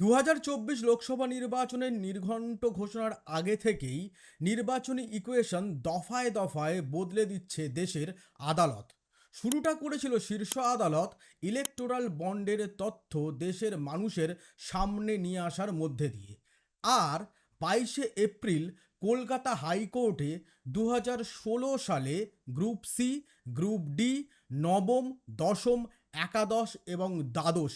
দু হাজার চব্বিশ লোকসভা নির্বাচনের নির্ঘণ্ট ঘোষণার আগে থেকেই নির্বাচনী ইকুয়েশন দফায় দফায় বদলে দিচ্ছে দেশের আদালত। শুরুটা করেছিল শীর্ষ আদালত ইলেকটোরাল বন্ডের তথ্য দেশের মানুষের সামনে নিয়ে আসার মধ্যে দিয়ে। আর বাইশে এপ্রিল কলকাতা হাইকোর্টে দু হাজার ষোলো সালে গ্রুপ সি, গ্রুপ ডি, নবম, দশম, একাদশ এবং দ্বাদশ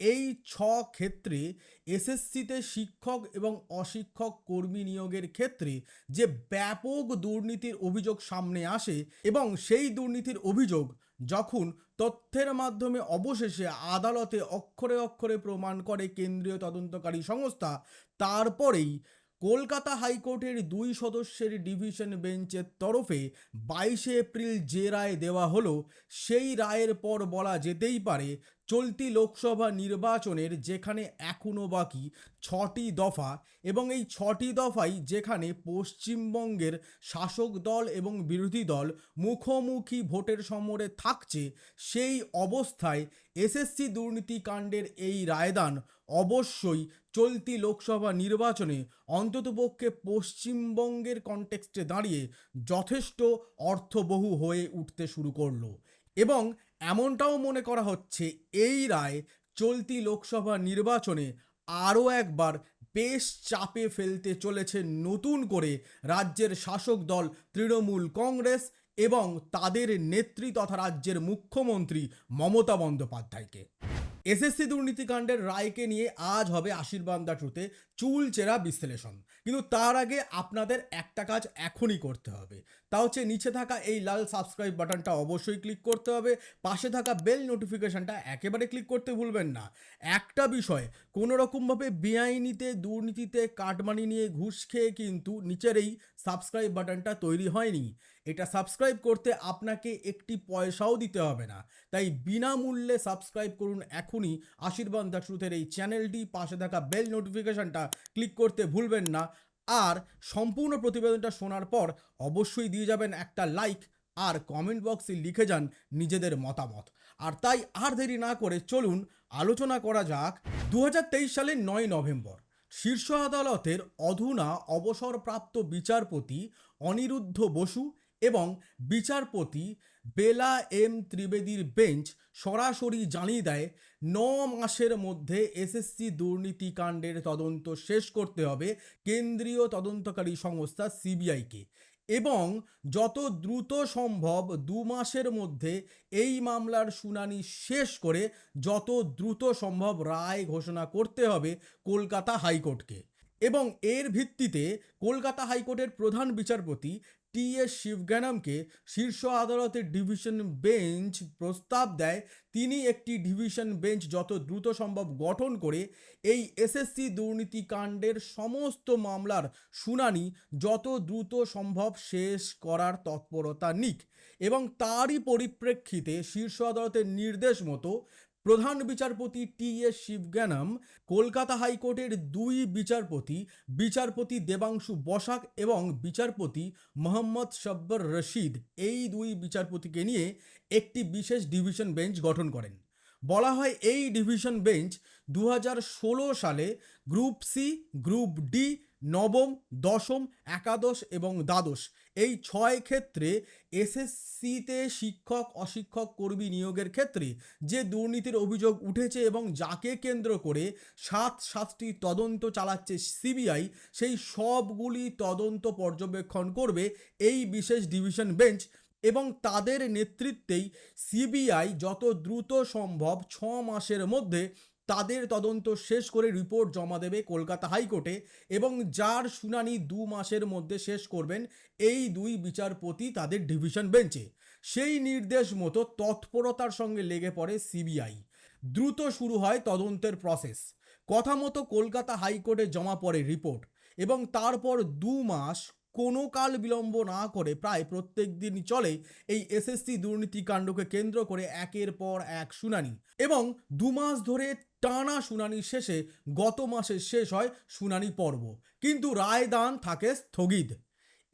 এই ছ ক্ষেত্রে এসএসসিতে শিক্ষক এবং অশিক্ষক কর্মী নিয়োগের ক্ষেত্রে যে ব্যাপক দুর্নীতির অভিযোগ সামনে আসে এবং সেই দুর্নীতির অভিযোগ যখন তথ্যের মাধ্যমে অবশেষে আদালতে অক্ষরে অক্ষরে প্রমাণ করে কেন্দ্রীয় তদন্তকারী সংস্থা, তারপরেই কলকাতা হাইকোর্টের দুই সদস্যের ডিভিশন বেঞ্চের তরফে বাইশে এপ্রিল যে রায় দেওয়া হলো, সেই রায়ের পর বলা যেতেই পারে চলতি লোকসভা নির্বাচনের যেখানে এখনও বাকি ছটি দফা এবং এই ছটি দফাই যেখানে পশ্চিমবঙ্গের শাসক দল এবং বিরোধী দল মুখোমুখি ভোটের সমরে থাকছে, সেই অবস্থায় এসএসসি দুর্নীতিকাণ্ডের এই রায়দান অবশ্যই চলতি লোকসভা নির্বাচনে অন্ততপক্ষে পশ্চিমবঙ্গের কনটেক্সটে দাঁড়িয়ে যথেষ্ট অর্থবহু হয়ে উঠতে শুরু করল এবং এমনটাও মনে করা হচ্ছে এই রায় চলতি লোকসভা নির্বাচনে আরও একবার বেশ চাপে ফেলতে চলেছে নতুন করে রাজ্যের শাসক দল তৃণমূল কংগ্রেস এবং তাদের নেত্রী তথা রাজ্যের মুখ্যমন্ত্রী মমতা বন্দ্যোপাধ্যায়কে। এসএসসি দুর্নীতিকাণ্ডের রায়কে নিয়ে আজ হবে আশীর্বাদ দা ট্রুতে চুল চেরা বিশ্লেষণ। কিন্তু তার আগে আপনাদের একটা কাজ এখনই করতে হবে। তা হচ্ছে নিচে থাকা এই লাল সাবস্ক্রাইব বাটনটা অবশ্যই ক্লিক করতে হবে। পাশে থাকা বেল নোটিফিকেশনটা একেবারে ক্লিক করতে ভুলবেন না। একটা বিষয় কোনো রকমভাবে বেআইনিতে, দুর্নীতিতে, কাটমানি নিয়ে ঘুষ খেয়ে কিন্তু নিচের এই সাবস্ক্রাইব বাটনটা তৈরি হয়নি। এটা সাবস্ক্রাইব করতে আপনাকে একটি পয়সাও দিতে হবে না। তাই বিনামূল্যে সাবস্ক্রাইব করুন এখনই আশীর্বাদ দা ট্রুথের এই চ্যানেলটি পাশে থাকা বেল নোটিফিকেশনটা ক্লিক করতে ভুলবেন না। আর সম্পূর্ণ প্রতিবেদনটা শোনার পর অবশ্যই দিয়ে যাবেন একটা লাইক আর কমেন্ট বক্সে লিখে যান নিজেদের মতামত। আর তাই আর দেরি না করে চলুন আলোচনা করা যাক দু হাজার তেইশ সালের নয় নভেম্বর। শীর্ষ আদালতের অধুনা অবসরপ্রাপ্ত বিচারপতি অনিরুদ্ধ বসু এবং বিচারপতি বেলা এম ত্রিবেদীর বেঞ্চ সরাসরি জানিয়ে দেয়, ন মাসের মধ্যে এসএসসি দুর্নীতিকাণ্ডের তদন্ত শেষ করতে হবে কেন্দ্রীয় তদন্তকারী সংস্থা সিবিআইকে। এবং যত দ্রুত সম্ভব দু মাসের মধ্যে এই মামলার শুনানি শেষ করে যত দ্রুত সম্ভব রায় ঘোষণা করতে হবে কলকাতা হাইকোর্টকে। এবং এর ভিত্তিতে কলকাতা হাইকোর্টের প্রধান বিচারপতি টি এস শিবজ্ঞানমকে শীর্ষ আদালতের ডিভিশন বেঞ্চ প্রস্তাব দেয়। তিনি একটি ডিভিশন বেঞ্চ যত দ্রুত সম্ভব গঠন করে এই এসএসসি দুর্নীতিকাণ্ডের সমস্ত মামলার শুনানি যত দ্রুত সম্ভব শেষ করার তৎপরতা নিক এবং তারই পরিপ্রেক্ষিতে শীর্ষ আদালতের নির্দেশ মতো প্রধান বিচারপতি টি এস শিবজ্ঞানম, কলকাতা হাইকোর্টের দুই বিচারপতি বিচারপতি দেবাংশু বসাক এবং বিচারপতি মোহাম্মদ শব্বর রশিদ এই দুই বিচারপতিকে নিয়ে একটি বিশেষ ডিভিশন বেঞ্চ গঠন করেন। বলা হয় এই ডিভিশন বেঞ্চ দু হাজার ষোলো সালে গ্রুপ সি, গ্রুপ ডি, নবম, দশম, একাদশ এবং দ্বাদশ এই ছয় ক্ষেত্রে এসএসসিতে শিক্ষক, অশিক্ষক, কর্মী নিয়োগের ক্ষেত্রে যে দুর্নীতির অভিযোগ উঠেছে এবং যাকে কেন্দ্র করে সাত সাতটি তদন্ত চালাচ্ছে সিবিআই, সেই সবগুলি তদন্ত পর্যবেক্ষণ করবে এই বিশেষ ডিভিশন বেঞ্চ এবং তাদের নেতৃত্বেই সিবিআই যত দ্রুত সম্ভব ছ মাসের মধ্যে তাদের তদন্ত শেষ করে রিপোর্ট জমা দেবে কলকাতা হাইকোর্টে এবং যার শুনানি দু মাসের মধ্যে শেষ করবেন এই দুই বিচারপতি তাদের ডিভিশন বেঞ্চে। সেই নির্দেশ মতো তৎপরতার সঙ্গে লেগে পড়ে সিবিআই। দ্রুত শুরু হয় তদন্তের প্রসেস। কথা মতো কলকাতা হাইকোর্টে জমা পড়ে রিপোর্ট এবং তারপর দু মাস কোনো কাল বিলম্ব না করে প্রায় প্রত্যেক দিন চলে এই এসএসসি দুর্নীতিকাণ্ডকে কেন্দ্র করে একের পর এক শুনানি এবং দু মাস ধরে টানা শুনানি শেষে গত মাসে শেষ হয় শুনানি পর্ব। কিন্তু রায়দান থাকে স্থগিত।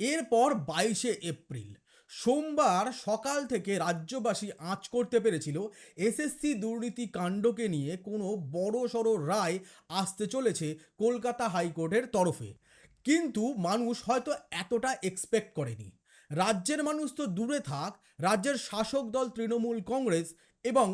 এরপর বাইশে এপ্রিল, সোমবার সকাল থেকে রাজ্যবাসী আঁচ করতে পেরেছিল এসএসসি দুর্নীতি কাণ্ডকে নিয়ে কোনো বড় সড়ো রায় আসতে চলেছে কলকাতা হাইকোর্টের তরফে। কিন্তু মানুষ হয়তো এতটা এক্সপেক্ট করেনি। রাজ্যের মানুষ তো দূরে থাক, রাজ্যের শাসক দল তৃণমূল কংগ্রেস এবং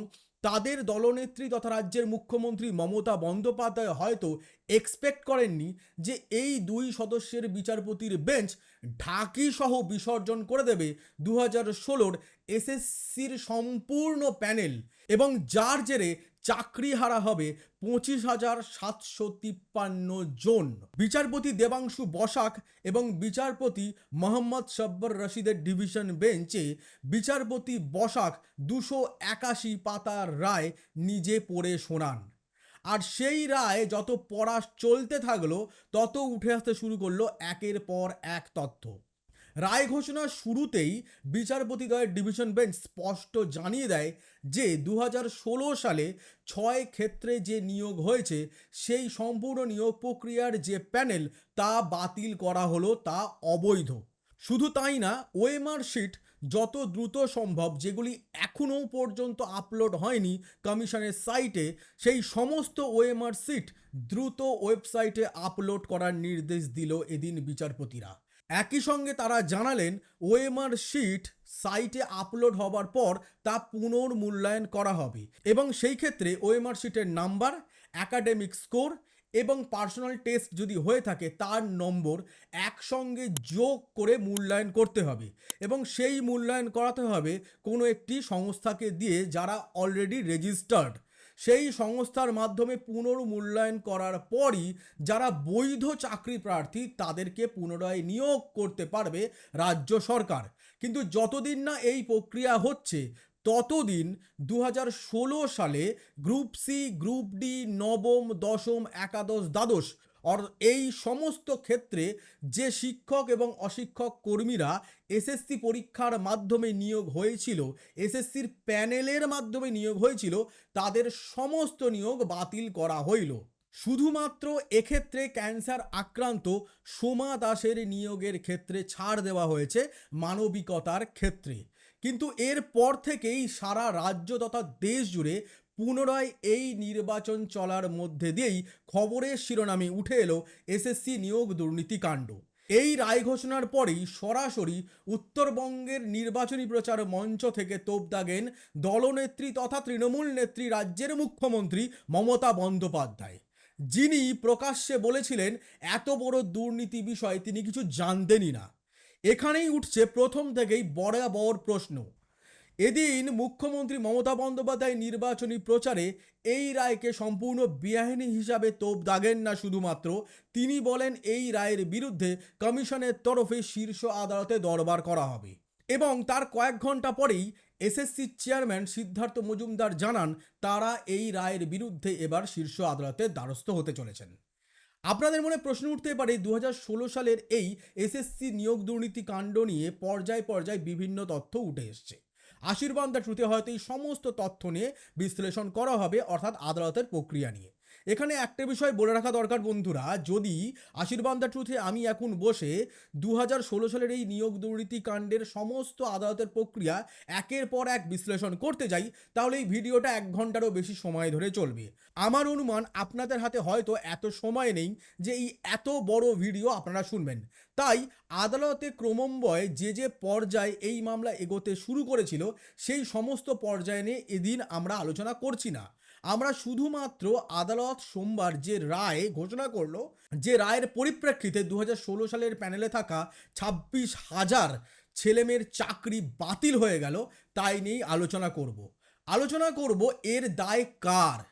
তাদের দলনেত্রী তথা রাজ্যের মুখ্যমন্ত্রী মমতা বন্দ্যোপাধ্যায় হয়তো এক্সপেক্ট করেননি যে এই দুই সদস্যের বিচারপতির বেঞ্চ ঢাকি সহ বিসর্জন করে দেবে দু হাজার ষোলোর এসএসসির সম্পূর্ণ প্যানেল এবং যার জেরে চাকরি হারা হবে পঁচিশ হাজার সাতশো তিপ্পান্ন জন। বিচারপতি দেবাংশু বসাক এবং বিচারপতি মোহাম্মদ সব্বর রশিদের ডিভিশন বেঞ্চে বিচারপতি বসাক দুশো একাশি পাতার রায় নিজে পড়ে শোনান। আর সেই রায় যত পড়া চলতে থাকল, তত উঠে আসতে শুরু করল একের পর এক তথ্য। রায় ঘোষণার শুরুতেই বিচারপতিদ্বয়ের ডিভিশন বেঞ্চ স্পষ্ট জানিয়ে দেয় যে দু হাজার ষোলো সালে ছয় ক্ষেত্রে যে নিয়োগ হয়েছে, সেই সম্পূর্ণ নিয়োগ প্রক্রিয়ার যে প্যানেল, তা বাতিল করা হলো, তা অবৈধ। শুধু তাই না, ওএমআর শিট যত দ্রুত সম্ভব, যেগুলি এখনও পর্যন্ত আপলোড হয়নি কমিশনের সাইটে, সেই সমস্ত ওএমআর সিট দ্রুত ওয়েবসাইটে আপলোড করার নির্দেশ দিল এদিন বিচারপতিরা। একই সঙ্গে তারা জানালেন, ওএমআর শিট সাইটে আপলোড হবার পর তা পুনর্মূল্যায়ন করা হবে এবং সেই ক্ষেত্রে ওএমআর শিটের নাম্বার, একাডেমিক স্কোর এবং পার্সোনাল টেস্ট যদি হয়ে থাকে, তার নম্বর একসঙ্গে যোগ করে মূল্যায়ন করতে হবে এবং সেই মূল্যায়ন করাতে হবে কোনো একটি সংস্থাকে দিয়ে যারা অলরেডি রেজিস্টার্ড। সেই সংস্থার মাধ্যমে পুনর্মূল্যায়ন করার পরই যারা বৈধ চাকরি প্রার্থী, তাদেরকে পুনরায় নিয়োগ করতে পারবে রাজ্য সরকার। কিন্তু যতদিন না এই প্রক্রিয়া হচ্ছে, ততদিন দু হাজার ষোলো সালে গ্রুপ সি, গ্রুপ ডি, নবম, দশম, একাদশ, দ্বাদশ অর, এই সমস্ত ক্ষেত্রে যে শিক্ষক এবং অশিক্ষক কর্মীরা এসএসসি পরীক্ষার মাধ্যমে নিয়োগ হয়েছিল এসএসসির প্যানেলের মাধ্যমে নিয়োগ হয়েছিল, তাদের সমস্ত নিয়োগ বাতিল করা হইল। শুধুমাত্র এক্ষেত্রে ক্যান্সার আক্রান্ত সোমা দাসের নিয়োগের ক্ষেত্রে ছাড় দেওয়া হয়েছে মানবিকতার ক্ষেত্রে। কিন্তু এর পর থেকেই সারা রাজ্য তথা দেশ জুড়ে পুনরায় এই নির্বাচন চলার মধ্যে দিয়েই খবরের শিরোনামে উঠে এলো এসএসসি নিয়োগ দুর্নীতিকাণ্ড এই রায় ঘোষণার পরেই সরাসরি উত্তরবঙ্গের নির্বাচনী প্রচার মঞ্চ থেকে তোপ দাগেন দলনেত্রী তথা তৃণমূল নেত্রী রাজ্যের মুখ্যমন্ত্রী মমতা বন্দ্যোপাধ্যায়। যিনি প্রকাশ্যে বলেছিলেন, এত বড় দুর্নীতি বিষয়ে তিনি কিছু জানতেনই না। এখানেই উঠছে প্রথম থেকেই বরাবর প্রশ্ন। এদিন মুখ্যমন্ত্রী মমতা বন্দ্যোপাধ্যায় নির্বাচনী প্রচারে এই রায়কে সম্পূর্ণ বেআইনি হিসাবে তোপ দাগেন না শুধুমাত্র, তিনি বলেন এই রায়ের বিরুদ্ধে কমিশনের তরফে শীর্ষ আদালতে দরবার করা হবে। এবং তার কয়েক ঘণ্টা পরেই এসএসসি চেয়ারম্যান সিদ্ধার্থ মজুমদার জানান, তারা এই রায়ের বিরুদ্ধে এবার শীর্ষ আদালতের দ্বারস্থ হতে চলেছেন। আপনাদের মনে প্রশ্ন উঠতে পারে দু হাজার ষোলো সালের এই এসএসসি নিয়োগ দুর্নীতি কাণ্ড নিয়ে পর্যায় পর্যায়ে বিভিন্ন তথ্য উঠে এসছে। আশীর্বাদ দ্য ট্রুথে হয়তো এই সমস্ত তথ্য নিয়ে বিশ্লেষণ করা হবে, অর্থাৎ আদালতের প্রক্রিয়া নিয়ে। এখানে একটা বিষয় বলে রাখা দরকার বন্ধুরা, যদি আশীর্বাদ দ্য ট্রুথে আমি এখন বসে দু হাজার ষোলো সালের এই নিয়োগ দুর্নীতি কাণ্ডের সমস্ত আদালতের প্রক্রিয়া একের পর এক বিশ্লেষণ করতে যাই, তাহলে এই ভিডিওটা এক ঘন্টারও বেশি সময় ধরে চলবে। আমার অনুমান আপনাদের হাতে হয়তো এত সময় নেই যে এই এত বড় ভিডিও আপনারা শুনবেন। তাই আদালতে ক্রমম্বয়ে যে যে পর্যায়ে এই মামলা এগোতে শুরু করেছিল, সেই সমস্ত পর্যায়ে নিয়ে এদিন আমরা আলোচনা করছি না। আমরা শুধুমাত্র আদালত সোমবার যে রায় ঘোষণা করল, যে রায়ের পরিপ্রেক্ষিতে দু হাজার ষোলো সালের প্যানেলে থাকা ছাব্বিশ হাজার ছেলেমেয়ের চাকরি বাতিল হয়ে গেল, তাই নিয়েই আলোচনা করব। আলোচনা করব, এর দায় কার?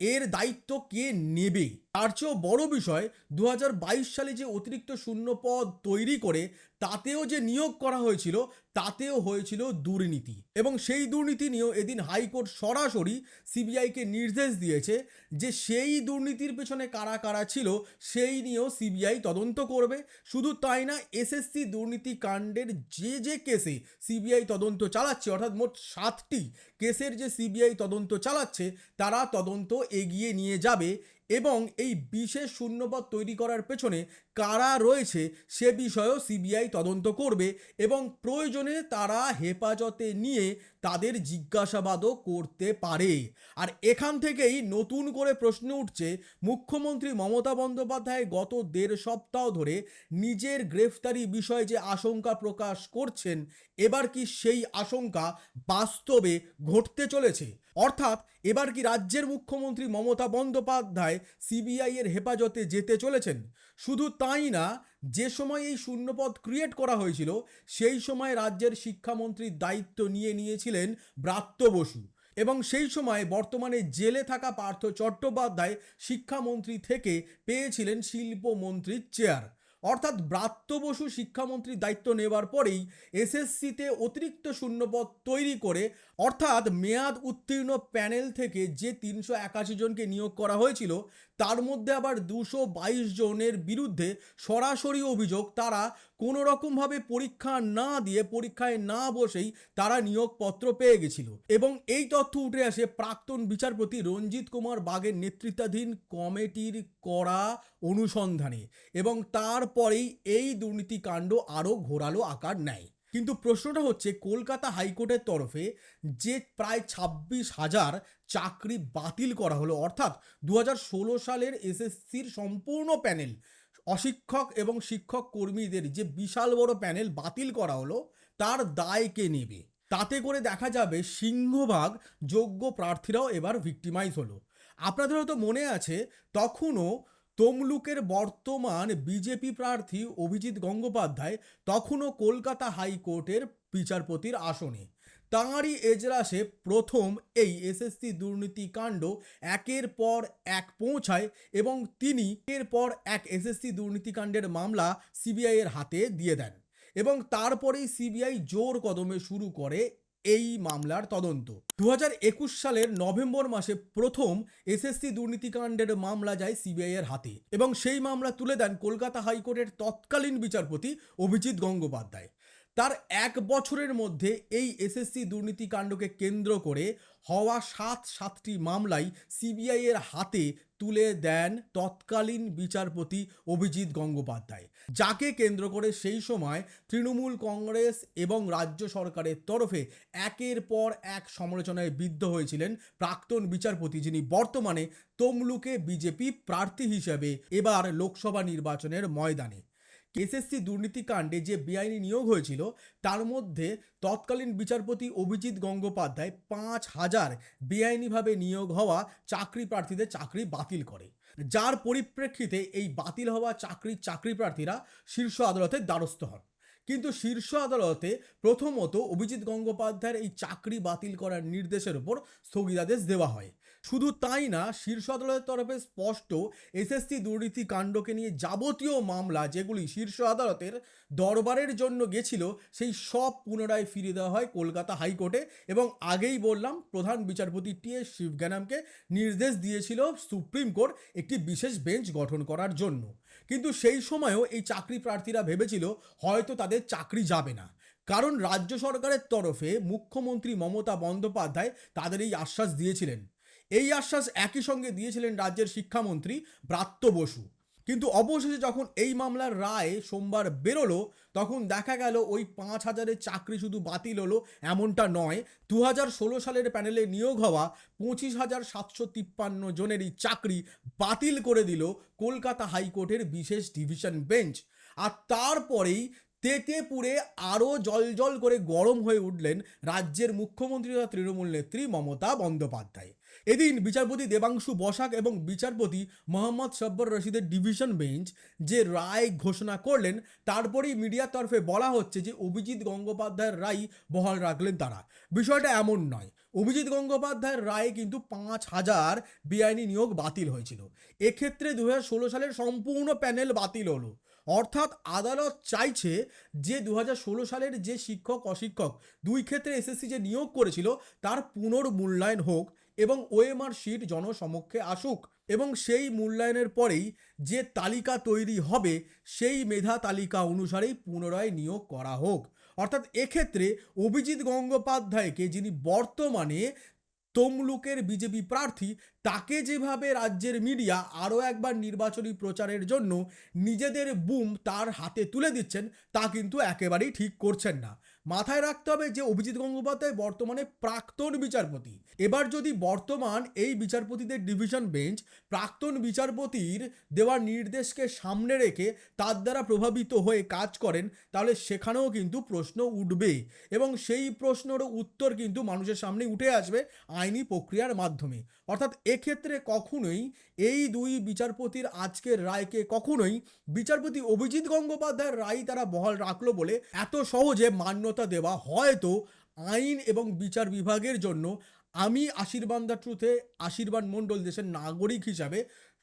এর দায়িত্ব কে নেবে? তার চেয়েও বড় বিষয় দু হাজার বাইশ সালে যে অতিরিক্ত শূন্য পদ তৈরি করে তাতেও যে নিয়োগ করা হয়েছিল, তাতেও হয়েছিল দুর্নীতি। এবং সেই দুর্নীতি নিয়েও এদিন হাইকোর্ট সরাসরি সিবিআইকে নির্দেশ দিয়েছে যে সেই দুর্নীতির পেছনে কারা কারা ছিল, সেই নিয়েও সিবিআই তদন্ত করবে। শুধু তাই না, এসএসসি দুর্নীতি কাণ্ডের যে যে কেসে সিবিআই তদন্ত চালাচ্ছে, অর্থাৎ মোট সাতটি কেসের যে সিবিআই তদন্ত চালাচ্ছে, তারা তদন্ত এগিয়ে নিয়ে যাবে। এবং এই বিশেষ শূন্যপদ তৈরি করার পেছনে কারা রয়েছে সে বিষয়েও সিবিআই তদন্ত করবে এবং প্রয়োজনে তারা হেফাজতে নিয়ে তাদের জিজ্ঞাসাবাদও করতে পারে। আর এখান থেকেই নতুন করে প্রশ্ন উঠছে, মুখ্যমন্ত্রী মমতা বন্দ্যোপাধ্যায় গত দেড় সপ্তাহ ধরে নিজের গ্রেফতারি বিষয়ে যে আশঙ্কা প্রকাশ করছেন, এবার কি সেই আশঙ্কা বাস্তবে ঘটতে চলেছে? অর্থাৎ এবার কি রাজ্যের মুখ্যমন্ত্রী মমতা বন্দ্যোপাধ্যায় সিবিআইয়ের হেফাজতে যেতে চলেছেন? শুধু তাই না, যে সময় এই শূন্যপদ ক্রিয়েট করা হয়েছিল, সেই সময় রাজ্যের শিক্ষামন্ত্রীর দায়িত্ব নিয়ে নিয়েছিলেন ব্রাত্য বসু এবং সেই সময় বর্তমানে জেলে থাকা পার্থ চট্টোপাধ্যায় শিক্ষামন্ত্রী থেকে পেয়েছিলেন শিল্পমন্ত্রীর চেয়ার অর্থাৎ ব্রাত্য বসু শিক্ষামন্ত্রীর দায়িত্ব নেবার পরেই এসএসসিতে অতিরিক্ত শূন্যপদ তৈরি করে, অর্থাৎ মেয়াদ উত্তীর্ণ প্যানেল থেকে যে তিনশো একাশি জনকে নিয়োগ করা হয়েছিল তার মধ্যে আবার দুশো বাইশ জনের বিরুদ্ধে সরাসরি অভিযোগ তারা কোনো রকমভাবে পরীক্ষা না দিয়ে পরীক্ষায় না বসেই তারা নিয়োগপত্র পেয়ে গেছিল। এবং এই তথ্য উঠে আসে প্রাক্তন বিচারপতি রঞ্জিত কুমার বাগের নেতৃত্বাধীন কমিটির করা অনুসন্ধানে। এবং তারপরেই এই দুর্নীতিকাণ্ড আরও ঘোরালো আকার নেয়। কিন্তু প্রশ্নটা হচ্ছে, কলকাতা হাইকোর্টের তরফে যে প্রায় ছাব্বিশ হাজার চাকরি বাতিল করা হলো, অর্থাৎ দু হাজার ষোলো সালের এসএসসির সম্পূর্ণ প্যানেল, অশিক্ষক এবং শিক্ষক কর্মীদের যে বিশাল বড় প্যানেল বাতিল করা হলো, তার দায় কে নেবে? তাতে করে দেখা যাবে সিংহভাগ যোগ্য প্রার্থীরাও এবার ভিক্টিমাইজ হলো। আপনাদের হয়তো মনে আছে, তখনও তমলুকের বর্তমান বিজেপি প্রার্থী অভিজিৎ গঙ্গোপাধ্যায় তখনও কলকাতা হাইকোর্টের বিচারপতির আসনে। তাঁরই এজলাসে প্রথম এই এসএসসি দুর্নীতিকাণ্ড একের পর এক পৌঁছায় এবং তিনি এর পর এক এসএসসি দুর্নীতিকাণ্ডের মামলা সিবিআইয়ের হাতে দিয়ে দেন এবং তারপরেই সিবিআই জোর কদমে শুরু করে এই মামলার তদন্ত। দু সালের নভেম্বর মাসে প্রথম এসএসসি দুর্নীতিকাণ্ডের মামলা যায় সিবিআই এর হাতে এবং সেই মামলা তুলে দেন কলকাতা হাইকোর্টের তৎকালীন বিচারপতি অভিজিৎ গঙ্গোপাধ্যায়। তার এক বছরের মধ্যে এই এসএসসি দুর্নীতিকাণ্ডকে কেন্দ্র করে হওয়া সাত সাতটি মামলাই সিবিআই এর হাতে তুলে দেন তৎকালীন বিচারপতি অভিজিৎ গঙ্গোপাধ্যায়। যাকে কেন্দ্র করে সেই সময় তৃণমূল কংগ্রেস এবং রাজ্য সরকারের তরফে একের পর এক সমালোচনায় বিদ্ধ হয়েছিলেন প্রাক্তন বিচারপতি যিনি বর্তমানে তমলুকে বিজেপি প্রার্থী হিসেবে এবার লোকসভা নির্বাচনের ময়দানে। এসএসসি দুর্নীতিকাণ্ডে যে বেআইনি নিয়োগ হয়েছিল, তার মধ্যে তৎকালীন বিচারপতি অভিজিৎ গঙ্গোপাধ্যায় পাঁচ হাজার বেআইনিভাবে নিয়োগ হওয়া চাকরি প্রার্থীদের চাকরি বাতিল করে। যার পরিপ্রেক্ষিতে এই বাতিল হওয়া চাকরির চাকরি প্রার্থীরা শীর্ষ আদালতের দ্বারস্থ হন। কিন্তু শীর্ষ আদালতে প্রথমত অভিজিৎ গঙ্গোপাধ্যায়ের এই চাকরি বাতিল করার নির্দেশের উপর স্থগিতাদেশ দেওয়া হয়। শুধু তাই না, শীর্ষ আদালতের তরফে স্পষ্ট এসএসসি দুর্নীতি কাণ্ডকে নিয়ে যাবতীয় মামলা যেগুলি শীর্ষ আদালতের দরবারের জন্য গেছিল, সেই সব পুনরায় ফিরে দেওয়া হয় কলকাতা হাইকোর্টে এবং আগেই বললাম, প্রধান বিচারপতি টি এস শিবজ্ঞানামকে নির্দেশ দিয়েছিল সুপ্রিম কোর্ট একটি বিশেষ বেঞ্চ গঠন করার জন্য। কিন্তু সেই সময়ও এই চাকরি প্রার্থীরা ভেবেছিল, হয়তো তাদের চাকরি যাবে না। কারণ রাজ্য সরকারের তরফে মুখ্যমন্ত্রী মমতা বন্দ্যোপাধ্যায় তাদের এই আশ্বাস দিয়েছিলেন। এই আশ্বাস একই সঙ্গে দিয়েছিলেন রাজ্যের শিক্ষামন্ত্রী ব্রাত্য বসু। কিন্তু অবশেষে যখন এই মামলার রায় সোমবার বেরোলো, তখন দেখা গেল ওই পাঁচ হাজারের চাকরি শুধু বাতিল হলো এমনটা নয়। দু হাজার ষোলো সালের প্যানেলে নিয়োগ হওয়া পঁচিশ হাজার সাতশো তিপ্পান্ন জনেরই চাকরি বাতিল করে দিল কলকাতা হাইকোর্টের বিশেষ ডিভিশন বেঞ্চ। আর তারপরেই তেতে পুড়ে আরও জল করে গরম হয়ে উঠলেন রাজ্যের মুখ্যমন্ত্রী তথা তৃণমূল নেত্রী মমতা বন্দ্যোপাধ্যায়। এদিন বিচারপতি দেবাংশু বসাক এবং বিচারপতি মোহাম্মদ সব্বর রশিদের ডিভিশন বেঞ্চ যে রায় ঘোষণা করলেন, তারপরেই মিডিয়ার তরফে বলা হচ্ছে যে অভিজিৎ গঙ্গোপাধ্যায়ের রায় বহাল রাখলেন তারা। বিষয়টা এমন নয়, অভিজিৎ গঙ্গোপাধ্যায়ের রায়ে কিন্তু পাঁচ হাজার বেআইনি নিয়োগ বাতিল হয়েছিল। এক্ষেত্রে দু ষোলো সালের সম্পূর্ণ প্যানেল বাতিল হলো। অর্থাৎ আদালত চাইছে যে দু হাজার ষোলো সালের যে শিক্ষক অশিক্ষক দুই ক্ষেত্রে এসএসসি যে নিয়োগ করেছিল, তার পুনর্মূল্যায়ন হোক এবং ওএমআর শিট জনসমক্ষে আসুক এবং সেই মূল্যায়নের পরেই যে তালিকা তৈরি হবে, সেই মেধা তালিকা অনুসারেই পুনরায় নিয়োগ করা হোক। অর্থাৎ এক্ষেত্রে অভিজিৎ গঙ্গোপাধ্যায়কে যিনি বর্তমানে তমলুকের বিজেপি প্রার্থী, তাকে যেভাবে রাজ্যের মিডিয়া আরও একবার নির্বাচনী প্রচারের জন্য নিজেদের বুম তার হাতে তুলে দিচ্ছেন, তা কিন্তু একেবারেই ঠিক করছেন না। মাথায় রাখতে হবে যে অভিজিৎ গঙ্গোপাধ্যায় বর্তমানে প্রাক্তন বিচারপতি। এবার যদি বর্তমান এই বিচারপতিদের ডিভিশন বেঞ্চ প্রাক্তন বিচারপতির দেওয়ার নির্দেশকে সামনে রেখে তার দ্বারা প্রভাবিত হয়ে কাজ করেন, তাহলে সেখানেও কিন্তু প্রশ্ন উঠবে এবং সেই প্রশ্নের উত্তর কিন্তু মানুষের সামনে উঠে আসবে আইনি প্রক্রিয়ার মাধ্যমে। অর্থাৎ এক্ষেত্রে কখনোই এই দুই বিচারপতির আজকের রায়কে কখনোই বিচারপতি অভিজিৎ গঙ্গোপাধ্যায়ের রায় তারা বহাল রাখল বলে এত সহজে মান্যতা দেওয়া হয়তো আইন এবং বিচার বিভাগের জন্য আমি আশীর্বাদ দ্য ট্রুথে আশীর্বাদ মণ্ডল দেশের নাগরিক হিসাবে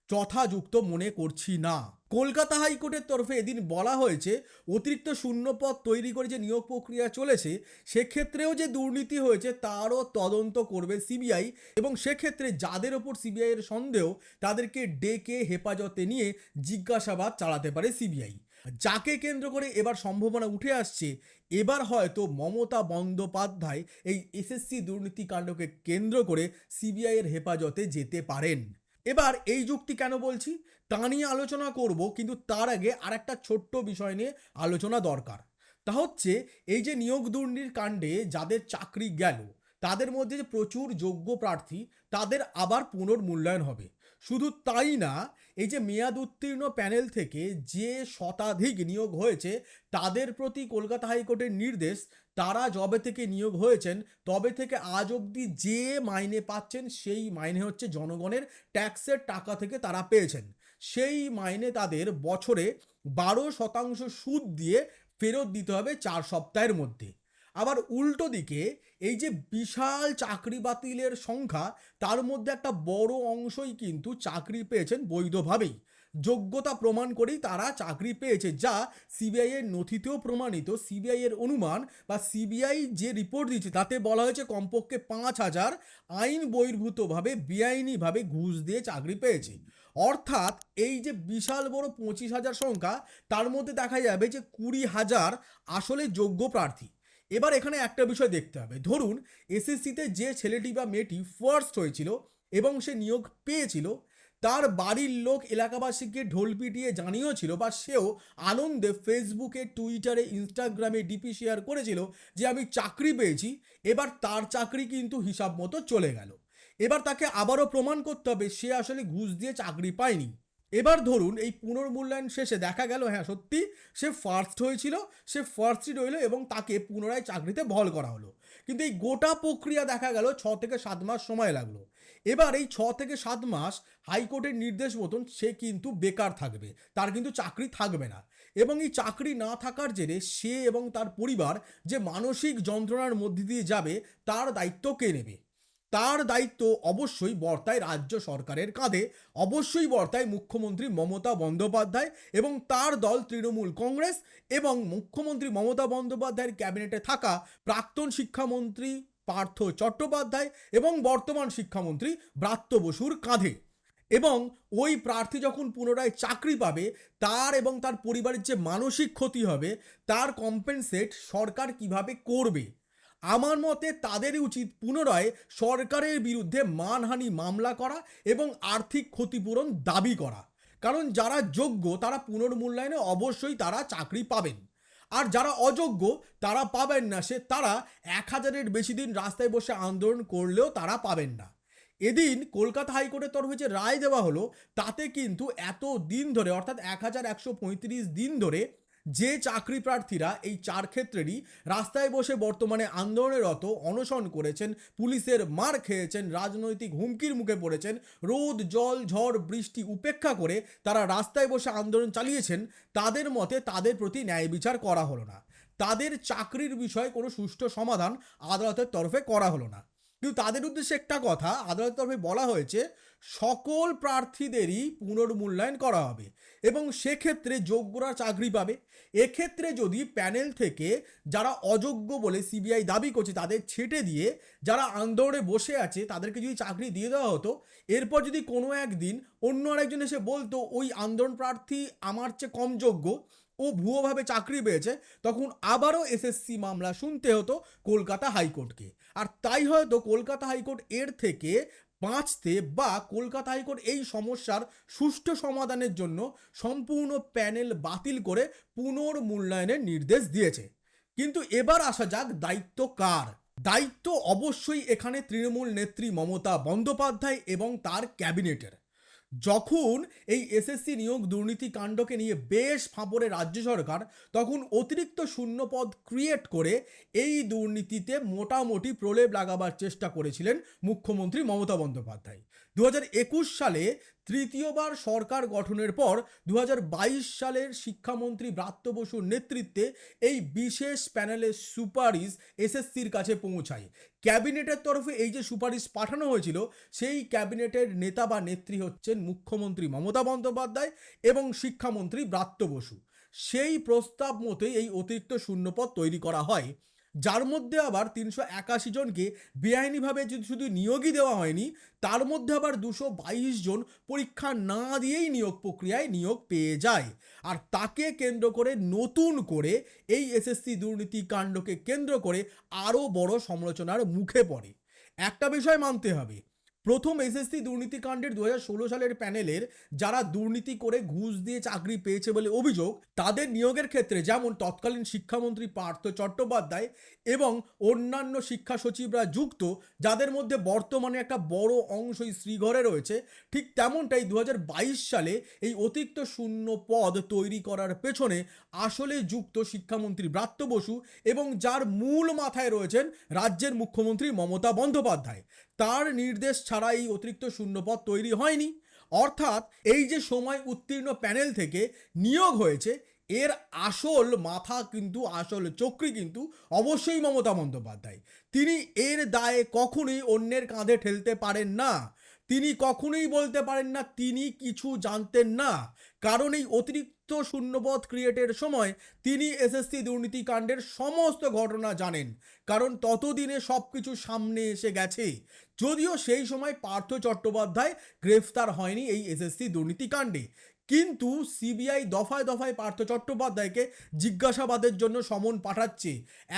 যথাযুক্ত মনে করছি না। কলকাতা হাইকোর্টের তরফে এদিন বলা হয়েছে, অতিরিক্ত শূন্যপদ তৈরি করে যে নিয়োগ প্রক্রিয়া চলেছে, সেক্ষেত্রেও যে দুর্নীতি হয়েছে তারও তদন্ত করবে সিবিআই এবং সেক্ষেত্রে যাদের ওপর সিবিআইয়ের সন্দেহ তাদেরকে ডেকে হেফাজতে নিয়ে জিজ্ঞাসাবাদ চালাতে পারে সিবিআই। যাকে কেন্দ্র করে এবার সম্ভাবনা উঠে আসছে, এবার হয়তো মমতা বন্দ্যোপাধ্যায় এই এসএসসি দুর্নীতিকাণ্ডকে কেন্দ্র করে সিবিআইয়ের হেফাজতে যেতে পারেন। এবার এই যুক্তি কেন বলছি? তা নিয়ে আলোচনা করব, কিন্তু তার আগে আর একটা ছোট্ট বিষয় নিয়ে আলোচনা দরকার। তা হচ্ছে, এই যে নিয়োগ দুর্নীতির কাণ্ডে যাদের চাকরি গেল, তাদের মধ্যে যে প্রচুর যোগ্য প্রার্থী, তাদের আবার পুনর্মূল্যায়ন হবে। শুধু তাই না এই যে মেয়াদ উত্তীর্ণ প্যানেল থেকে যে শতাধিক নিয়োগ হয়েছে, তাদের প্রতি কলকাতা হাইকোর্টের নির্দেশ, তারা যবে থেকে নিয়োগ হয়েছেন, তবে থেকে আজ অবধি যে মাইনে পাচ্ছেন, সেই মাইনে হচ্ছে জনগণের ট্যাক্সের টাকা থেকে তারা পেয়েছেন। সেই মাইনে তাদের বছরে বারো শতাংশ সুদ দিয়ে ফেরত দিতে হবে চার সপ্তাহের মধ্যে। আবার উল্টো দিকে এই যে বিশাল চাকরি বাতিলের সংখ্যা, তার মধ্যে একটা বড় অংশই কিন্তু চাকরি পেয়েছেন বৈধভাবেই। যোগ্যতা প্রমাণ করেই তারা চাকরি পেয়েছে, যা সিবিআই এর নথিতেও প্রমাণিত। সিবিআই এর অনুমান বা সিবিআই যে রিপোর্ট দিচ্ছে তাতে বলা হয়েছে কমপক্ষে পাঁচ হাজার আইন বহির্ভূতভাবে, বেআইনিভাবে ঘুষ দিয়ে চাকরি পেয়েছে। অর্থাৎ এই যে বিশাল বড় পঁচিশ হাজার সংখ্যা, তার মধ্যে দেখা যাবে যে কুড়ি হাজার আসলে যোগ্য প্রার্থী। এবার এখানে একটা বিষয় দেখতে হবে। ধরুন এসএসসিতে যে ছেলেটি বা মেয়েটি ফার্স্ট হয়েছিল এবং সে নিয়োগ পেয়েছিল, তার বাড়ির লোক এলাকাবাসীকে ঢোল পিটিয়ে জানিয়েছিল বা সেও আনন্দে ফেসবুকে টুইটারে ইনস্টাগ্রামে ডিপি শেয়ার করেছিল যে আমি চাকরি পেয়েছি, এবার তার চাকরি কিন্তু হিসাব মতো চলে গেল। এবার তাকে আবারও প্রমাণ করতে হবে, সে আসলে ঘুষ দিয়ে চাকরি পায়নি। এবার ধরুন এই পুনর্মূল্যায়ন শেষে দেখা গেল হ্যাঁ সত্যি সে ফার্স্ট হয়েছিল, সে ফার্স্টই রইল এবং তাকে পুনরায় চাকরিতে বহাল করা হলো। কিন্তু এই গোটা প্রক্রিয়া দেখা গেল ছ থেকে সাত মাস সময় লাগল। এবার এই ছ থেকে সাত মাস হাইকোর্টের নির্দেশ মতন সে কিন্তু বেকার থাকবে, তার কিন্তু চাকরি থাকবে না। এবং এই চাকরি না থাকার জেরে সে এবং তার পরিবার যে মানসিক যন্ত্রণার মধ্যে দিয়ে যাবে, তার দায়িত্ব কে নেবে? তার দায়িত্ব অবশ্যই বর্তায় রাজ্য সরকারের কাঁধে। অবশ্যই বর্তায় মুখ্যমন্ত্রী মমতা বন্দ্যোপাধ্যায় এবং তার দল তৃণমূল কংগ্রেস এবং মুখ্যমন্ত্রী মমতা বন্দ্যোপাধ্যায়ের ক্যাবিনেটে থাকা প্রাক্তন শিক্ষামন্ত্রী পার্থ চট্টোপাধ্যায় এবং বর্তমান শিক্ষামন্ত্রী ব্রাত্য বসুর কাঁধে। এবং ওই প্রার্থী যখন পুনরায় চাকরি পাবে, তার এবং তার পরিবারের যে মানসিক ক্ষতি হবে, তার কম্পেনসেট সরকার কীভাবে করবে? আমার মতে তাদের উচিত পুনরায় সরকারের বিরুদ্ধে মানহানি মামলা করা এবং আর্থিক ক্ষতিপূরণ দাবি করা। কারণ যারা যোগ্য, তারা পুনর্মূল্যায়নে অবশ্যই তারা চাকরি পাবেন। আর যারা অযোগ্য, তারা পাবেন না সে, তারা এক হাজারের বেশি দিন রাস্তায় বসে আন্দোলন করলেও তারা পাবেন না। এদিন কলকাতা হাইকোর্টের তরফে যে রায় দেওয়া হলো, তাতে কিন্তু এত দিন ধরে, অর্থাৎ এক হাজার একশো পঁয়ত্রিশ দিন ধরে যে চাকরি প্রার্থীরা এই চার ক্ষেত্রেরই রাস্তায় বসে বর্তমানে আন্দোলনরত অনশন করেছেন, পুলিশের মার খেয়েছেন, রাজনৈতিক হুমকির মুখে পড়েছেন, রোদ, জল, ঝড়, বৃষ্টি উপেক্ষা করে তারা রাস্তায় বসে আন্দোলন চালিয়েছেন, তাদের মতে তাদের প্রতি ন্যায় বিচার করা হলো না। তাদের চাকরির বিষয়ে কোনো সুষ্ঠু সমাধান আদালতের তরফে করা হলো না। কিন্তু তাদের উদ্দেশ্যে একটা কথা, আদালতের তরফে বলা হয়েছে, সকল প্রার্থীদেরই পুনর্মূল্যায়ন করা হবে এবং সেক্ষেত্রে যোগ্যরা চাকরি পাবে। এক্ষেত্রে যদি প্যানেল থেকে যারা অযোগ্য বলে সিবিআই দাবি করছে, তাদের ছেটে দিয়ে যারা আন্দোলনে বসে আছে, তাদেরকে যদি চাকরি দিয়ে দেওয়া হতো, এরপর যদি কোনো একদিন অন্য আরেকজন এসে বলতো, ওই আন্দোলন প্রার্থী আমার চেয়ে কম যোগ্য, ও ভুয়োভাবে চাকরি পেয়েছে, তখন আবারও এসএসসি মামলা শুনতে হতো কলকাতা হাইকোর্টকে। আর তাই হয়তো কলকাতা হাইকোর্ট এর থেকে বাঁচতে বা কলকাতা হাইকোর্ট এই সমস্যার সুষ্ঠু সমাধানের জন্য সম্পূর্ণ প্যানেল বাতিল করে পুনর্মূল্যায়নের নির্দেশ দিয়েছে। কিন্তু এবার আসা যাক দায়িত্ব কার। দায়িত্ব অবশ্যই এখানে তৃণমূল নেত্রী মমতা বন্দ্যোপাধ্যায় এবং তার ক্যাবিনেটের। যখন এই এসএসসি নিয়োগ দুর্নীতি কাণ্ডকে নিয়ে বেশ ফাঁপড়ে রাজ্য সরকার, তখন অতিরিক্ত শূন্যপদ ক্রিয়েট করে এই দুর্নীতিতে মোটামুটি প্রলেপ লাগাবার চেষ্টা করেছিলেন মুখ্যমন্ত্রী মমতা বন্দ্যোপাধ্যায়। দু হাজার একুশ সালে তৃতীয়বার সরকার গঠনের পর দু হাজার বাইশ সালের শিক্ষামন্ত্রী ব্রাত্য বসুর নেতৃত্বে এই বিশেষ প্যানেলের সুপারিশ এসএসসির কাছে পৌঁছায়। ক্যাবিনেটের তরফে এই যে সুপারিশ পাঠানো হয়েছিল, সেই ক্যাবিনেটের নেতা বা নেত্রী হচ্ছেন মুখ্যমন্ত্রী মমতা বন্দ্যোপাধ্যায় এবং শিক্ষামন্ত্রী ব্রাত্য বসু। সেই প্রস্তাব মতোই এই অতিরিক্ত শূন্যপদ তৈরি করা হয়। যার মধ্যে আবার তিনশো একাশি জনকে বেআইনিভাবে যদি শুধু নিয়োগই দেওয়া হয়নি, তার মধ্যে আবার দুশো বাইশ জন পরীক্ষা না দিয়েই নিয়োগ প্রক্রিয়ায় নিয়োগ পেয়ে যায়। আর তাকে কেন্দ্র করে, নতুন করে এই এসএসসি দুর্নীতি কাণ্ডকে কেন্দ্র করে আরও বড় সমালোচনার মুখে পড়ে। একটা বিষয় মানতে হবে প্রথম এসএসসি দুর্নীতিকাণ্ডের দু সালের প্যানেলের যারা দুর্নীতি করে ঘুষ দিয়ে চাকরি পেয়েছে বলে অভিযোগ, তাদের নিয়োগের ক্ষেত্রে যেমন তৎকালীন শিক্ষামন্ত্রী পার্থ চট্টোপাধ্যায় এবং অন্যান্য শিক্ষা সচিবরা যুক্ত, যাদের মধ্যে বর্তমানে একটা বড় অংশই শ্রীঘরে রয়েছে, ঠিক তেমনটাই দু হাজার বাইশ সালে এই অতিরিক্ত শূন্য পদ তৈরি করার পেছনে আসলে যুক্ত শিক্ষামন্ত্রী ব্রাত্য বসু এবং যার মূল মাথায় রয়েছেন রাজ্যের মুখ্যমন্ত্রী মমতা বন্দ্যোপাধ্যায়। তার নির্দেশ ছাড়া এই অতিরিক্ত শূন্যপদ তৈরি হয়নি। অর্থাৎ এই যে সময় উত্তীর্ণ প্যানেল থেকে নিয়োগ হয়েছে, এর আসল মাথা কিন্তু, আসল চক্রি কিন্তু অবশ্যই মমতা বন্দ্যোপাধ্যায়। তিনি এর দায়ে কখনোই অন্যের কাঁধে ঠেলতে পারেন না। তিনি কখনোই বলতে পারেন না, তিনি কিছু জানতেন না। কারণ এই অতিরিক্ত শূন্যপথ ক্রিয়েটের সময় তিনি এসএসসি দুর্নীতি কাণ্ডের সমস্ত ঘটনা জানেন। কারণ ততদিনে সব কিছু সামনে এসে গেছে। যদিও সেই সময় পার্থ চট্টোপাধ্যায় গ্রেফতার হয়নি এই এসএসসি দুর্নীতি কাণ্ডে। কিন্তু সিবিআই দফায় দফায় পার্থ চট্টোপাধ্যায়কে জিজ্ঞাসাবাদের জন্য সমন পাঠাচ্ছে।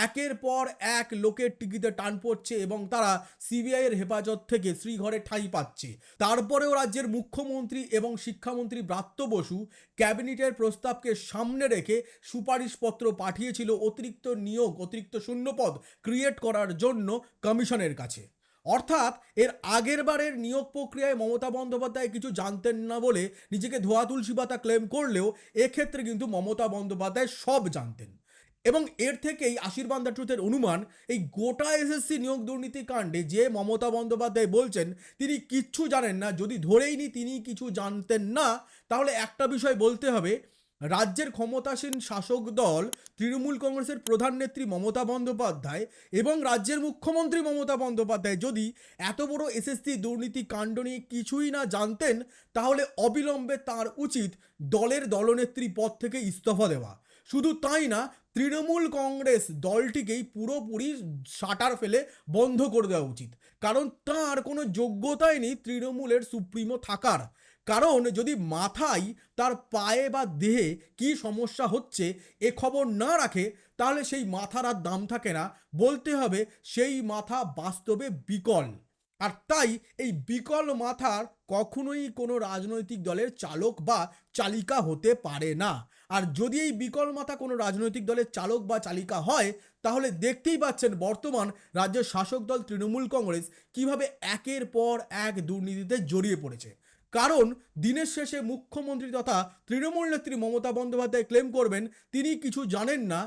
একের পর এক লোকের টিকিতে টান পড়ছে এবং তারা সিবিআইয়ের হেফাজত থেকে শ্রীঘরে ঠাঁই পাচ্ছে। তারপরেও রাজ্যের মুখ্যমন্ত্রী এবং শিক্ষামন্ত্রী ব্রাত্য বসু ক্যাবিনেটের প্রস্তাবকে সামনে রেখে সুপারিশপত্র পাঠিয়েছিল অতিরিক্ত নিয়োগ, অতিরিক্ত শূন্যপদ ক্রিয়েট করার জন্য কমিশনের কাছে। অর্থাৎ এর আগের বারের নিয়োগ প্রক্রিয়ায় মমতা বন্দ্যোপাধ্যায় কিছু জানতেন না বলে নিজেকে ধোয়া তুলসী পাতা ক্লেম করলেও এক্ষেত্রে কিন্তু মমতা বন্দ্যোপাধ্যায় সব জানতেন। এবং এর থেকেই আশীর্বাদ ট্রুথের অনুমান, এই গোটা এসএসসি নিয়োগ দুর্নীতি কাণ্ডে যে মমতা বন্দ্যোপাধ্যায় বলছেন, তিনি কিচ্ছু জানেন না। যদি ধরেই নি তিনি কিছু জানতেন না, তাহলে একটা বিষয় বলতে হবে রাজ্যের ক্ষমতাসীন শাসক দল তৃণমূল কংগ্রেসের প্রধান নেত্রী মমতা বন্দ্যোপাধ্যায় এবং রাজ্যের মুখ্যমন্ত্রী মমতা বন্দ্যোপাধ্যায় যদি এত বড় এসএসসি দুর্নীতি কাণ্ড নিয়ে কিছুই না জানতেন, তাহলে অবিলম্বে তার উচিত দলের দলনেত্রী পদ থেকে ইস্তফা দেওয়া। শুধু তাই না, তৃণমূল কংগ্রেস দলটিকেই পুরোপুরি শাটার ফেলে বন্ধ করে দেওয়া উচিত। কারণ তার কোনো যোগ্যতাই নেই তৃণমূলের সুপ্রিমো থাকার। কারণ যদি মাথায় তার পায়ে বা দেহে কি সমস্যা হচ্ছে, এ খবর না রাখে, তাহলে সেই মাথার আর দাম থাকে না। বলতে হবে সেই মাথা বাস্তবে বিকল। আর তাই এই বিকল মাথার কখনোই কোনো রাজনৈতিক দলের চালক বা চালিকা হতে পারে না। আর যদি এই বিকল মাথা কোনো রাজনৈতিক দলের চালক বা চালিকা হয়, তাহলে দেখতেই পাচ্ছেন বর্তমান রাজ্যের শাসক দল তৃণমূল কংগ্রেস কীভাবে একের পর এক দুর্নীতিতে জড়িয়ে পড়েছে। কারণ দিনের শেষে মুখ্যমন্ত্রী তথা তৃণমূল নেত্রী মমতা বন্দ্যোপাধ্যায় ক্লেম করবেন, তিনি কিছু জানেন না।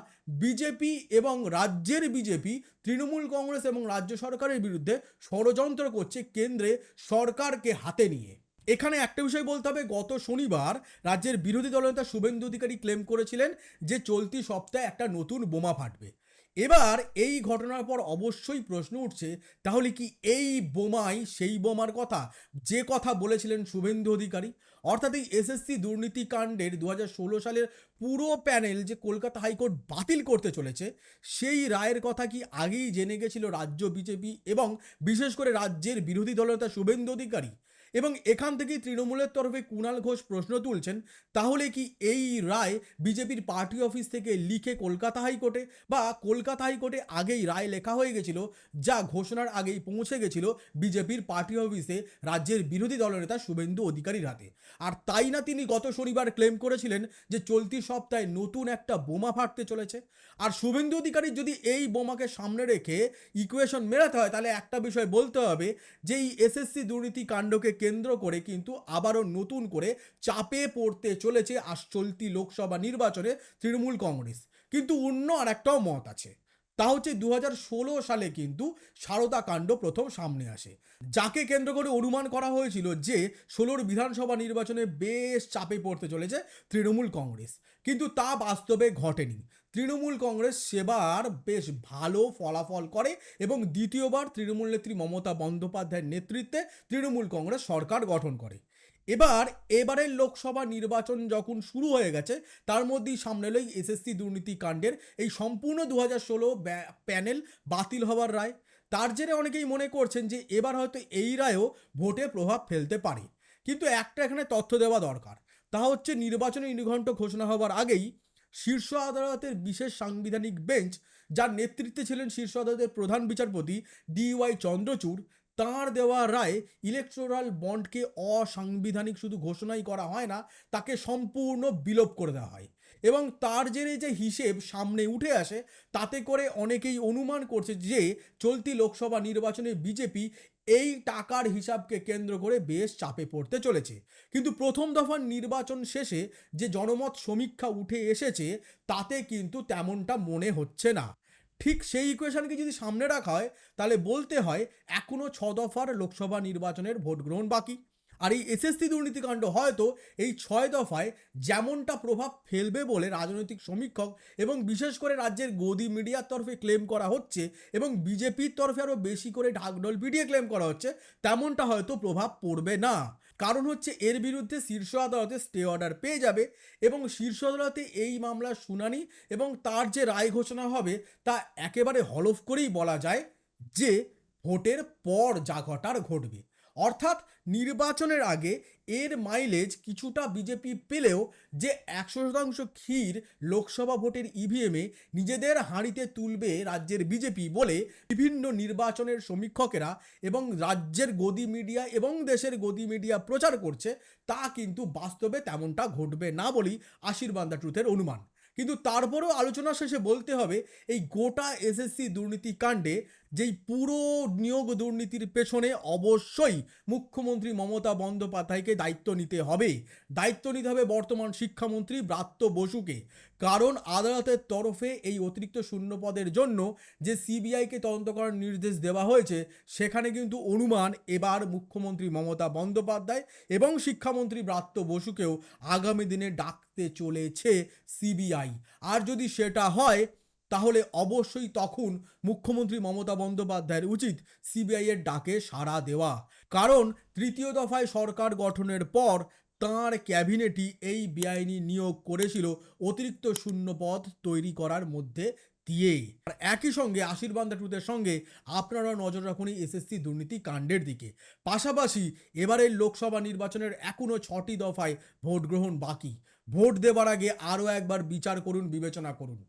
বিজেপি এবং রাজ্যের বিজেপি তৃণমূল কংগ্রেস এবং রাজ্য সরকারের বিরুদ্ধে ষড়যন্ত্র করছে কেন্দ্রে সরকারকে হাতে নিয়ে। এখানে একটা বিষয় বলতে হবে, গত শনিবার রাজ্যের বিরোধী দলনেতা শুভেন্দু অধিকারী ক্লেম করেছিলেন যে চলতি সপ্তাহে একটা নতুন বোমা ফাটবে। এবার এই ঘটনার পর অবশ্যই প্রশ্ন উঠছে, তাহলে কি এই বোমাই সেই বোমার কথা? যে কথা বলেছিলেন শুভেন্দু অধিকারী। অর্থাৎ এই এসএসসি দুর্নীতি কাণ্ডের দু সালের পুরো প্যানেল যে কলকাতা হাইকোর্ট বাতিল করতে চলেছে, সেই রায়ের কথা কি আগেই জেনে গেছিল রাজ্য বিজেপি এবং বিশেষ করে রাজ্যের বিরোধী দলনেতা শুভেন্দু অধিকারী? এবং এখান থেকেই তৃণমূলের তরফে কুণাল ঘোষ প্রশ্ন তুলছেন, তাহলে কি এই রায় বিজেপির পার্টি অফিস থেকে লিখে কলকাতা হাইকোর্টে বা কলকাতা হাইকোর্টে আগেই রায় লেখা হয়ে গেছিল, যা ঘোষণার আগেই পৌঁছে গেছিল বিজেপির পার্টি অফিসে রাজ্যের বিরোধী দলনেতা শুভেন্দু অধিকারীর হাতে। আর তাই না তিনি গত শনিবার ক্লেম করেছিলেন যে চলতি সপ্তাহে নতুন একটা বোমা ফাটতে চলেছে? আর শুভেন্দু অধিকারী যদি এই বোমাকে সামনে রেখে ইকুয়েশন মেলাতে হয়, তাহলে একটা বিষয় বলতে হবে যে এই এসএসসি দুর্নীতি কাণ্ডকে কেন্দ্র করে কিন্তু আবারও নতুন করে চাপে পড়তে চলেছে আজ চলতি লোকসভা নির্বাচনে তৃণমূল কংগ্রেস। কিন্তু অন্য আর একটাও মত আছে। তা হচ্ছে দু হাজার ষোলো সালে কিন্তু সারদা কাণ্ড প্রথম সামনে আসে। যাকে কেন্দ্র করে অনুমান করা হয়েছিল যে, ষোলোর বিধানসভা নির্বাচনে বেশ চাপে পড়তে চলেছে তৃণমূল কংগ্রেস। কিন্তু তা বাস্তবে ঘটেনি। তৃণমূল কংগ্রেস সেবার বেশ ভালো ফলাফল করে এবং দ্বিতীয়বার তৃণমূল নেত্রী মমতা বন্দ্যোপাধ্যায়ের নেতৃত্বে তৃণমূল কংগ্রেস সরকার গঠন করে। এবার, এবারের লোকসভা নির্বাচন যখন শুরু হয়ে গেছে, তার মধ্যেই সামনে এলো এসএসসি দুর্নীতি কাণ্ডের এই সম্পূর্ণ দু হাজার ষোলো প্যানেল বাতিল হওয়ার রায়। তার জেরে অনেকেই মনে করছেন যে এবার হয়তো এই রায়ও ভোটে প্রভাব ফেলতে পারে। কিন্তু একটা এখানে তথ্য দেওয়া দরকার। তা হচ্ছে নির্বাচনী নির্ঘণ্ট ঘোষণা হওয়ার আগেই শীর্ষ আদালতের বিশেষ সাংবিধানিক বেঞ্চ, যার নেতৃত্বে ছিলেন শীর্ষ আদালতের প্রধান বিচারপতি ডিওয়াই চন্দ্রচূড়, তাঁর দেওয়া রায় ইলেকট্রাল বন্ডকে অসাংবিধানিক শুধু ঘোষণাই করা হয় না, তাকে সম্পূর্ণ বিলোপ করে দেওয়া হয়। এবং তার জেরে যে হিসেব সামনে উঠে আসে, তাতে করে অনেকেই অনুমান করছে যে চলতি লোকসভা নির্বাচনে বিজেপি এই টাকার হিসাবকে কেন্দ্র করে বেশ চাপে পড়তে চলেছে। কিন্তু প্রথম দফার নির্বাচন শেষে যে জনমত সমীক্ষা উঠে এসেছে, তাতে কিন্তু তেমনটা মনে হচ্ছে না। ঠিক সেই ইকুয়েশনকে যদি সামনে রাখা হয়, তাহলে বলতে হয় এখনও ছ দফার লোকসভা নির্বাচনের ভোট গ্রহণ বাকি। আর এই এসএসসি দুর্নীতিকাণ্ড হয়তো এই ছয় দফায় যেমনটা প্রভাব ফেলবে বলে রাজনৈতিক সমীক্ষক এবং বিশেষ করে রাজ্যের গদি মিডিয়ার তরফে ক্লেম করা হচ্ছে এবং বিজেপির তরফে আরও বেশি করে ঢাকঢোল পিটিয়ে ক্লেম করা হচ্ছে, তেমনটা হয়তো প্রভাব পড়বে না। কারণ হচ্ছে এর বিরুদ্ধে শীর্ষ আদালতে স্টে অর্ডার পেয়ে যাবে এবং শীর্ষ আদালতে এই মামলার শুনানি এবং তার যে রায় ঘোষণা হবে তা একেবারে হলফ করেই বলা যায় যে ভোটের পর যা ঘটার ঘটবে। অর্থাৎ নির্বাচনের আগে এর মাইলেজ কিছুটা বিজেপি পেলেও যে একশো শতাংশ ক্ষীর লোকসভা ভোটের ইভিএমে নিজেদের হাঁড়িতে তুলবে রাজ্যের বিজেপি বলে বিভিন্ন নির্বাচনের সমীক্ষকেরা এবং রাজ্যের গদি মিডিয়া এবং দেশের গদি মিডিয়া প্রচার করছে, তা কিন্তু বাস্তবে তেমনটা ঘটবে না বলেই আশীর্বাদ ট্রুথের অনুমান। কিন্তু তারপরেও আলোচনা শেষে বলতে হবে, এই গোটা এসএসসি দুর্নীতি কাণ্ডে যেই পুরো নিয়োগ দুর্নীতির পেছনে অবশ্যই মুখ্যমন্ত্রী মমতা বন্দ্যোপাধ্যায়কে দায়িত্ব নিতে হবে। দায়িত্ব নিতে হবে বর্তমান শিক্ষামন্ত্রী ব্রাত্য বসুকে। কারণ আদালতের তরফে এই অতিরিক্ত শূন্য পদের জন্য যে সিবিআইকে তদন্ত করার নির্দেশ দেওয়া হয়েছে, সেখানে কিন্তু অনুমান এবার মুখ্যমন্ত্রী মমতা বন্দ্যোপাধ্যায় এবং শিক্ষামন্ত্রী ব্রাত্য বসুকেও আগামী দিনে ডাকতে চলেছে সিবিআই। আর যদি সেটা হয় তাহলে অবশ্যই তখন মুখ্যমন্ত্রী মমতা বন্দ্যোপাধ্যায়ের উচিত সিবিআই এর ডাকে সাড়া দেওয়া। কারণ তৃতীয় দফায় সরকার গঠনের পর তাঁর ক্যাবিনেটই এই বেআইনি নিয়োগ করেছিল অতিরিক্ত শূন্য পদ তৈরি করার মধ্যে দিয়ে। আর একই সঙ্গে আশীর্বাদ ট্রুথের সঙ্গে আপনারা নজর রাখুন এই এসএসসি দুর্নীতি কাণ্ডের দিকে। পাশাপাশি এবারের লোকসভা নির্বাচনের এখনও ছটি দফায় ভোট গ্রহণ বাকি। ভোট দেবার আগে আরও একবার বিচার করুন, বিবেচনা করুন।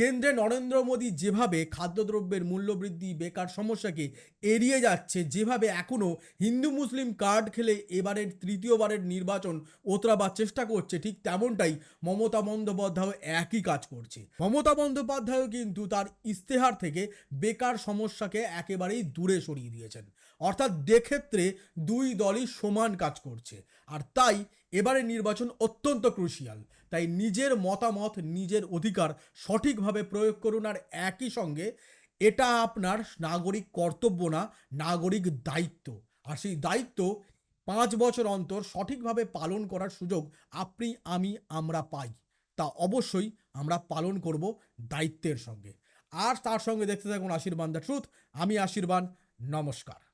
কেন্দ্রে নরেন্দ্র মোদী যেভাবে খাদ্যদ্রব্যের মূল্যবৃদ্ধি, বেকার সমস্যাকে এড়িয়ে যাচ্ছে, যেভাবে এখনও হিন্দু মুসলিম কার্ড খেলে এবারের তৃতীয়বারের নির্বাচন ওতরাবার চেষ্টা করছে, ঠিক তেমনটাই মমতা বন্দ্যোপাধ্যায় একই কাজ করছে। মমতা বন্দ্যোপাধ্যায়ও কিন্তু তার ইস্তেহার থেকে বেকার সমস্যাকে একেবারেই দূরে সরিয়ে দিয়েছেন। অর্থাৎ দেক্ষেত্রে দুই দলই সমান কাজ করছে, আর তাই এবারে নির্বাচন অত্যন্ত ক্রুশিয়াল তাই নিজের মতামত, নিজের অধিকার সঠিকভাবে প্রয়োগ করুন আর একই সঙ্গে এটা আপনার নাগরিক কর্তব্য না, নাগরিক দায়িত্ব। আর সেই দায়িত্ব পাঁচ বছর অন্তর সঠিকভাবে পালন করার সুযোগ আপনি, আমি, আমরা পাই। তা অবশ্যই আমরা পালন করব দায়িত্বের সঙ্গে। আর তার সঙ্গে দেখতে থাকুন আশীর্বাদ দ্য ট্রুথ। আমি আশীর্বাদ নমস্কার।